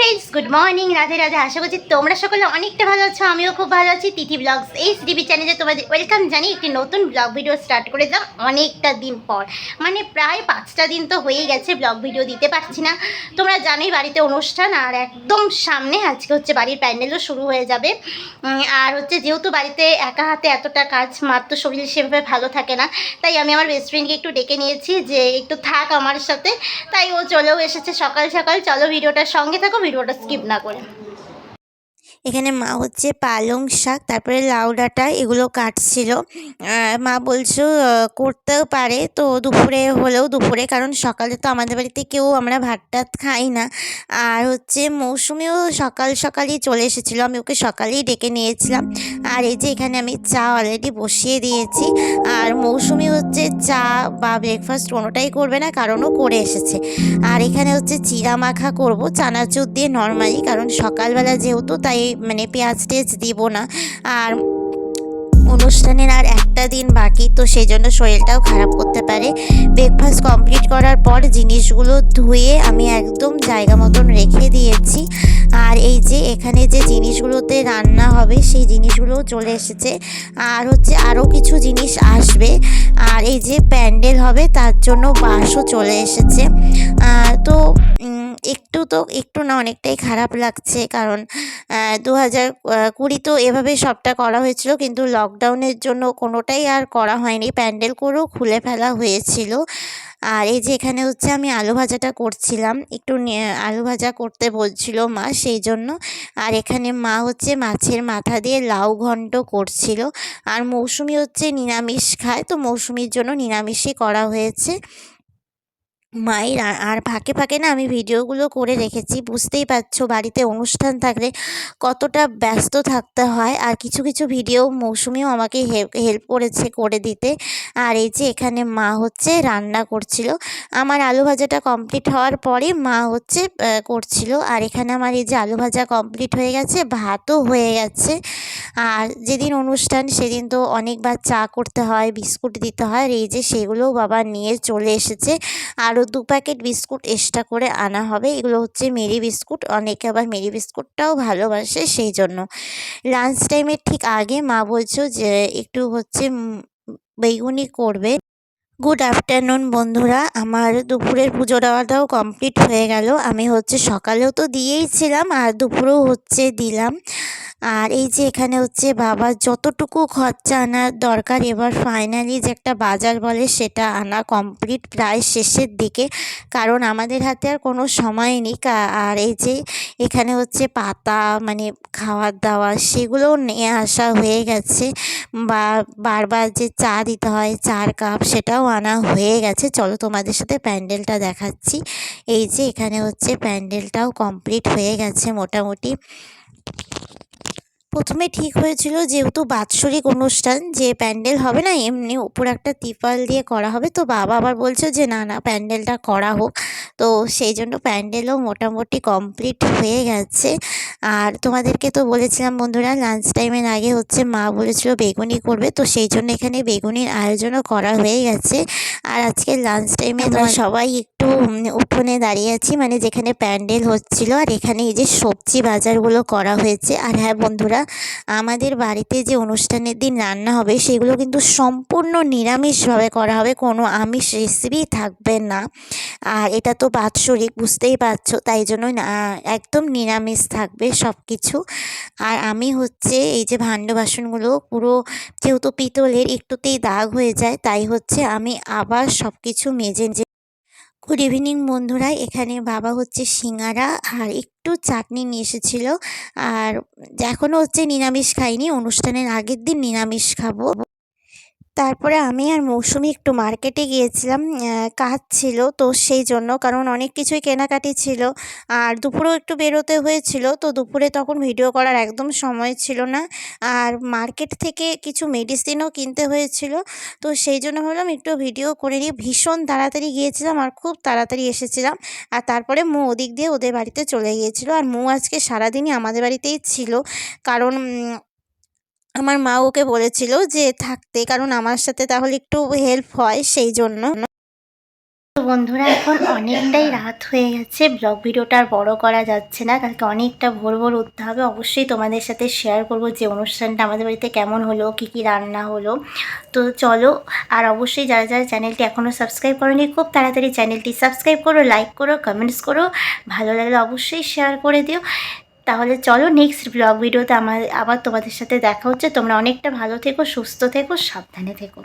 Friends good morning Radhe Radhe, আশা করছি তোমরা সকলে অনেকটা ভালো আছো, আমিও খুব ভালো আছি। তিথি ব্লগস এই ডিবি চ্যানেলে তোমাদের ওয়েলকাম জানি একটি নতুন ব্লগ ভিডিও স্টার্ট করে দিলাম অনেকটা দিন পর। মানে প্রায় পাঁচটা দিন তো হয়েই গেছে ব্লগ ভিডিও দিতে পারছি না। তোমরা জানোই বাড়িতে অনুষ্ঠান, আর একদম সামনে আজকে হচ্ছে বাড়ির প্যান্ডেলও শুরু হয়ে যাবে। আর হচ্ছে যেহেতু বাড়িতে একা হাতে এতটা কাজ, মার তো শরীর সেভাবে ভালো থাকে না, তাই আমি আমার বেস্ট ফ্রেন্ডকে একটু ডেকে নিয়েছি যে একটু থাক আমার সাথে। তাই ও চলেও এসেছে সকাল সকাল, চলো ভিডিওটার সঙ্গে থাকো ভিডিওটা স্কিপ না করে। এখানে মা হচ্ছে পালং শাক, তারপরে লাউ ডাঁটা এগুলো কাটছিল। মা বলছো করতেও পারে। তো দুপুরে হলেও দুপুরে, কারণ সকালে তো আমাদের বাড়িতে কেউ আমরা ভাত টাত খাই না। আর হচ্ছে মৌসুমিও সকাল সকালই চলে এসেছিল। আমি ওকে সকালেই ডেকে নিয়েছিলাম। আর এই যে এখানে আমি চা অলরেডি বসিয়ে দিয়েছি। আর মৌসুমি হচ্ছে চা বা ব্রেকফাস্ট কোনোটাই করবে না কারণও করে এসেছে। আর এখানে হচ্ছে চিরা মাখা করব, চানাচুর দিয়ে নর্মালি কারণ সকালবেলা যেহেতু, তাই মানে পেঁয়াজ টেজ দিব না। আর অনুষ্ঠানের আর একটা দিন বাকি, তো সেই জন্য শরীরটাও খারাপ করতে পারে। ব্রেকফাস্ট কমপ্লিট করার পর জিনিসগুলো ধুয়ে আমি একদম জায়গা মতন রেখে দিয়েছি। আর এই যে এখানে যে জিনিসগুলোতে রান্না হবে, সেই জিনিসগুলোও চলে এসেছে। আর হচ্ছে আরও কিছু জিনিস আসবে। আর এই যে প্যান্ডেল হবে, তার জন্য বাসও চলে এসেছে। তো একটু তো একটু না অনেকটাই খারাপ লাগছে। কারণ দু হাজার কুড়ি তো এভাবে সবটা করা হয়েছিল, কিন্তু লকডাউনের জন্য কোনোটাই আর করা হয়নি। প্যান্ডেল করেও খুলে ফেলা হয়েছিল। আর এই যে এখানে হচ্ছে আমি আলু ভাজাটা করছিলাম। একটু আলু ভাজা করতে বলছিল মা সেই জন্য। আর এখানে মা হচ্ছে মাছের মাথা দিয়ে লাউ ঘন্ট করছিল। আর মৌসুমি হচ্ছে নিরামিষ খায়, তো মৌসুমির জন্য নিরামিষই করা হয়েছে। মায়ের আর- ফাঁকে ফাঁকে না আমি ভিডিওগুলো করে রেখেছি, বুঝতেই পারছ বাড়িতে অনুষ্ঠান থাকলে কতটা ব্যস্ত থাকতে হয় আর কিছু কিছু ভিডিও মৌসুমিও আমাকে হেল্প করেছে করে দিতে। আর এই যে এখানে মা হচ্ছে রান্না করছিল, আমার আলু ভাজাটা কমপ্লিট হওয়ার পরে মা হচ্ছে করছিল। আর এখানে আমার এই যে আলু ভাজা কমপ্লিট হয়ে গেছে, ভাতও হয়ে গেছে। আর যেদিন অনুষ্ঠান, সেদিন তো অনেকবার চা করতে হয়, বিস্কুট দিতে হয় এই যে সেগুলোও বাবা নিয়ে চলে এসেছে। আরও দু প্যাকেট বিস্কুট এক্সট্রা করে আনা হবে। এগুলো হচ্ছে মেরি বিস্কুট। অনেকে আবার মেরি বিস্কুটটাও ভালোবাসে সেই জন্য। লাঞ্চ টাইমের ঠিক আগে মা বলছো যে, একটু হচ্ছে বেগুনি করবে। গুড আফটারনুন বন্ধুরা, আমার দুপুরের পুজো দেওয়াটাও কমপ্লিট হয়ে গেল। আমি হচ্ছে সকালেও তো দিয়েইছিলাম আর দুপুরেও হচ্ছে দিলাম। আর এই যে এখানে হচ্ছে বাবার যতটুকু খরচা আনার দরকার, এবার ফাইনালি যে একটা বাজার বলে সেটা আনা কমপ্লিট প্রায় শেষের দিকে। কারণ আমাদের হাতে আর কোনো সময় নেই। আর এই যে এখানে হচ্ছে পাতা মানে খাওয়ার দাওয়ার সেগুলোও নিয়ে আসা হয়ে গেছে। বা বারবার যে চা দিতে হয়, চার কাপ সেটাও আনা হয়ে গেছে। চলো তোমাদের সাথে প্যান্ডেলটা দেখাচ্ছি। এই যে এখানে হচ্ছে প্যান্ডেলটাও কমপ্লিট হয়ে গেছে মোটামুটি। প্রথমে ঠিক হয়েছিল যেহেতু বাৎসরিক অনুষ্ঠান যে প্যান্ডেল হবে না এমনি উপর একটা তিরপল দিয়ে করা হবে। তো বাবা আবার বলছে যে না না প্যান্ডেলটা করা হোক। তো সেই জন্য প্যান্ডেলও মোটামুটি কমপ্লিট হয়ে গেছে। আর তোমাদেরকে তো বলেছিলাম বন্ধুরা লাঞ্চ টাইমের আগে হচ্ছে মা বলেছিল বেগুনি করবে। তো সেই জন্য এখানে বেগুনির আয়োজনও করা হয়ে গেছে। আর আজকে লাঞ্চ টাইমে সবাই একটু উঠোনে দাঁড়িয়ে আছি। মানে যেখানে প্যান্ডেল হচ্ছিল আর এখানে এই যে সবজি বাজারগুলো করা হয়েছে। আর হ্যাঁ বন্ধুরা আমাদের বাড়িতে যে অনুষ্ঠানের দিন রান্না হবে, সেগুলো কিন্তু সম্পূর্ণ নিরামিষভাবে করা হবে। কোনো আমিষ রেসিপি থাকবে না। আর এটা তো বাৎসরিক, বুঝতেই পারছ। তাই জন্য একদম নিরামিষ থাকবে সব কিছু আর আমি হচ্ছে এই যে ভাণ্ড বাসনগুলো, পুরো যেহেতু পিতলের একটুতেই দাগ হয়ে যায়, তাই হচ্ছে আমি আবার সব কিছু মেজে গুড ইভিনিং বন্ধুরা। এখানে বাবা হচ্ছে সিঙ্গারা আর একটু চাটনি নিয়ে এসেছিল। আর এখনও হচ্ছে নিরামিষ খাইনি। অনুষ্ঠানের আগের দিন নিরামিষ খাব। তারপরে আমি আর মৌসুমি একটু মার্কেটে গিয়েছিলাম কাজ ছিল তো সেই জন্য, কারণ অনেক কিছুই কেনাকাটি ছিল। আর দুপুরেও একটু বেরোতে হয়েছিল, তো দুপুরে তখন ভিডিও করার একদম সময় ছিল না। আর মার্কেট থেকে কিছু মেডিসিনও কিনতে হয়েছিল, তো সেই জন্য ভাবলাম একটু ভিডিও করে নিয়ে ভীষণ তাড়াতাড়ি গিয়েছিলাম আর খুব তাড়াতাড়ি এসেছিলাম। আর তারপরে মৌ ওদিক দিয়ে ওদের বাড়িতে চলে গিয়েছিল। আর মৌ আজকে সারাদিনই আমাদের বাড়িতেই ছিল, কারণ আমার মা ওকে বলেছিল যে, থাকতে, কারণ আমার সাথে তাহলে একটু হেল্প হয় সেই জন্য। বন্ধুরা, এখন অনেকটাই রাত হয়ে গেছে। ব্লগ ভিডিওটা আর বড় করা যাচ্ছে না। কালকে অনেকটা ভোর ভোর উঠতে হবে। অবশ্যই তোমাদের সাথে শেয়ার করব যে, অনুষ্ঠানটা আমাদের বাড়িতে কেমন হলো, কী কী রান্না হলো। তো চলো, আর অবশ্যই যারা যারা চ্যানেলটি এখনও সাবস্ক্রাইব করোনি, খুব তাড়াতাড়ি চ্যানেলটি সাবস্ক্রাইব করো লাইক করো কমেন্টস করো। ভালো লাগলে অবশ্যই শেয়ার করে দিও। তাহলে চলো নেক্সট ব্লগ ভিডিওতে আমার আবার তোমাদের সাথে দেখা হচ্ছে। তোমরা অনেকটা ভালো থেকো, সুস্থ থেকো, সাবধানে থেকো।